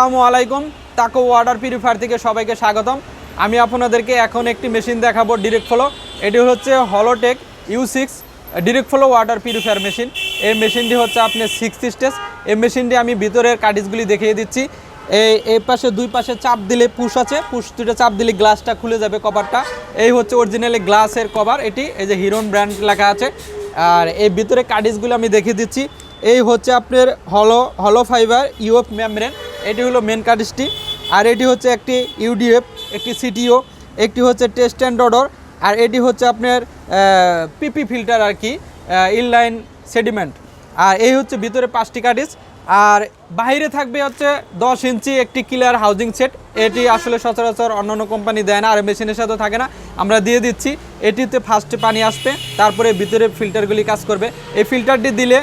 আসসালামু আলাইকুম, তাকো ওয়াটার পিউরিফায়ার থেকে সবাইকে স্বাগতম। আমি আপনাদেরকে এখন একটি মেশিন দেখাবো ডিরেক্ট ফ্লো এটি হচ্ছে Holotech U six direct flow water purifier machine এই মেশিনটি হচ্ছে আপনার সিক্স স্টেজ এই মেশিনটি আমি ভিতরের কাটিসগুলি দেখিয়ে দিচ্ছি। এই এই পাশে, দুই পাশে চাপ দিলে পুশ আছে। পুশ দুটো চাপ দিলে গ্লাসটা খুলে যাবে কভারটা এই হচ্ছে অরিজিনালি গ্লাসের কভার এটি, এই যে হিরোন ব্র্যান্ড লেখা আছে। আর এই ভিতরে কাটিসগুলো আমি দেখিয়ে দিচ্ছি। এই হচ্ছে আপনার হলো হলো ফাইবার ইউএফ মেমব্রেন এটি হলো মেন কার্ডিসটি আর এটি হচ্ছে একটি ইউডিএফ একটি সিটিও একটি হচ্ছে টেস্ট অ্যান্ড অর্ডার আর এটি হচ্ছে আপনার পিপি ফিল্টার আর কি ইনলাইন সেডিমেন্ট আর এই হচ্ছে ভিতরে পাঁচটি কার্ডিস আর বাইরে থাকবে হচ্ছে দশ ইঞ্চি একটি ক্লিয়ার হাউজিং সেট এটি আসলে সচরাচর অন্যান্য কোম্পানি দেয় না, আর মেশিনের সাথে থাকে না। আমরা দিয়ে দিচ্ছি, এটিতে ফার্স্টে পানি আসবে, তারপরে ভিতরে ফিল্টারগুলি কাজ করবে। এই ফিল্টারটি দিলে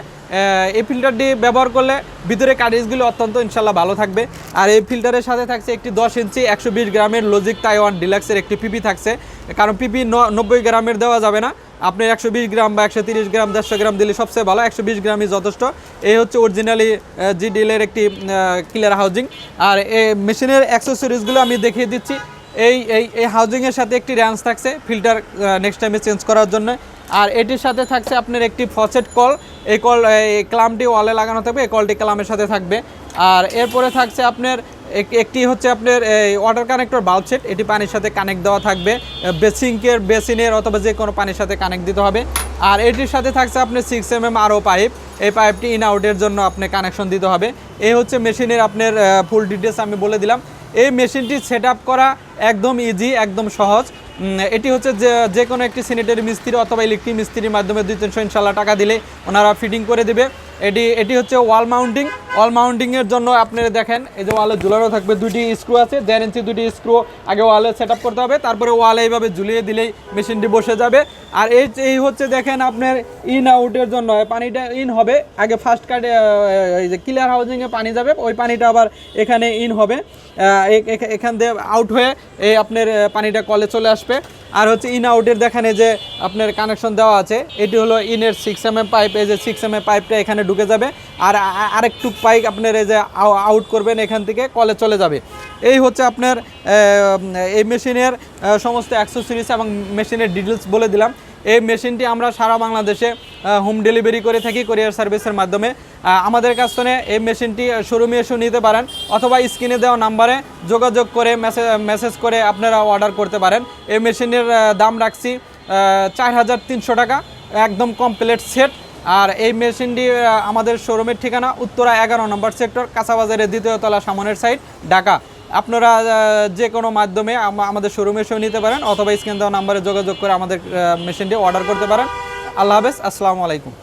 এই ফিল্টারটি ব্যবহার করলে ভিতরে কার্ডিসগুলো অত্যন্ত ইনশাল্লাহ ভালো থাকবে। আর এই ফিল্টারের সাথে থাকছে একটি দশ ইঞ্চি, একশো বিশ গ্রামের লজিক তাইওয়ান ডিলাক্সের একটি পিপি থাকছে। কারণ পিপি নব্বই গ্রামের দেওয়া যাবে না। আপনি একশো গ্রাম বা একশো গ্রাম, দেড়শো গ্রাম দিলে সবচেয়ে ভালো, একশো বিশ গ্রামই যথেষ্ট। এই হচ্ছে অরিজিনালি জি ডিলের একটি ক্লিয়ার হাউজিং আর এই মেশিনের অ্যাক্সেসরিজগুলো আমি দেখিয়ে দিচ্ছি। এই এই এই হাউজিংয়ের সাথে একটি র্যান্স থাকছে। ফিল্টার নেক্সট টাইমে চেঞ্জ করার জন্য। আর এটির সাথে থাকছে আপনার একটি ফসেট কল। এই কল, এই ক্লামটি ওয়ালে লাগানো থাকবে, এই কলটি ক্লামের সাথে থাকবে। আর এরপরে থাকছে আপনার এক- একটি হচ্ছে আপনার এই ওয়াটার কানেক্টর বাল্ব এটি পানির সাথে কানেক্ট দেওয়া থাকবে। বেসিংকের বেসিনের অথবা যে কোনো পানির সাথে কানেক্ট দিতে হবে। আর এটির সাথে থাকছে আপনার সিক্স এম এম আরও পাইপ এই পাইপটি ইন আউটের জন্য আপনি কানেকশন দিতে হবে। এই হচ্ছে মেশিনের আপনার ফুল ডিটেলস আমি বলে দিলাম। এই মেশিনটি সেট করা একদম ইজি একদম সহজ। এটি হচ্ছে যে যে কোনো একটি সিনেটারি মিস্ত্রি অথবা ইলেকট্রিক মিস্ত্রির মাধ্যমে দুই তিনশো ইনশাল্লাহ টাকা দিলে ওনারা ফিটিং করে দেবে। এটি এটি হচ্ছে ওয়াল মাউন্টিং ওয়াল মাউন্টিংয়ের জন্য আপনারা দেখেন, এই যে ওয়ালে ঝুলানো থাকবে দুটি স্ক্রু আছে, দেড় ইঞ্চি দুটি স্ক্রু আগে ওয়ালে সেট করতে হবে, তারপরে ওয়ালে এইভাবে ঝুলিয়ে দিলেই মেশিনটি বসে যাবে। আর এই এই হচ্ছে দেখেন আপনার ইন আউটের জন্য পানিটা ইন হবে, আগে ফার্স্ট কাটে এই যে ক্লিয়ার হাউজিংয়ে পানি যাবে, ওই পানিটা আবার এখানে ইন হবে। এখান দিয়ে আউট হয়ে এই আপনার পানিটা কলে চলে আসবে। আর হচ্ছে ইন আউটের দেখেন যে আপনার কানেকশন দেওয়া আছে, এটি হলো ইনের সিক্স এম এম পাইপ এই যে সিক্স এম এম পাইপটা এখানে ঢুকে যাবে। আর আরেকটু পাইপ আপনার এই যে আউট করবেন এখান থেকে কলে চলে যাবে। এই হচ্ছে আপনার এই মেশিনের সমস্ত অ্যাক্সেসরিজ এবং মেশিনের ডিটেলস বলে দিলাম। এই মেশিনটি আমরা সারা বাংলাদেশে হোম ডেলিভারি করে থাকি কোরিয়ার সার্ভিসের মাধ্যমে। আমাদের কাছ থেকে এই মেশিনটি শোরুমে এসে নিতে পারেন, অথবা স্ক্রিনে দেওয়া নাম্বারে যোগাযোগ করে মেসেজ মেসেজ করে আপনারা অর্ডার করতে পারেন। এই মেশিনের দাম রাখছি চার হাজার তিনশো টাকা, একদম কমপ্লিট সেট আর এই মেশিনটি আমাদের শোরুমের ঠিকানা উত্তরা এগারো নম্বর সেক্টর, কাঁচাবাজারের দ্বিতীয় তলা সামনের সাইড ঢাকা। আপনারা যে কোনো মাধ্যমে আমাদের শোরুমে এসেও নিতে পারেন অথবা স্ক্রিন দেওয়া নাম্বারে যোগাযোগ করে আমাদের মেশিনটি অর্ডার করতে পারেন। আল্লাহ হাফেজ, আসসালামু আলাইকুম।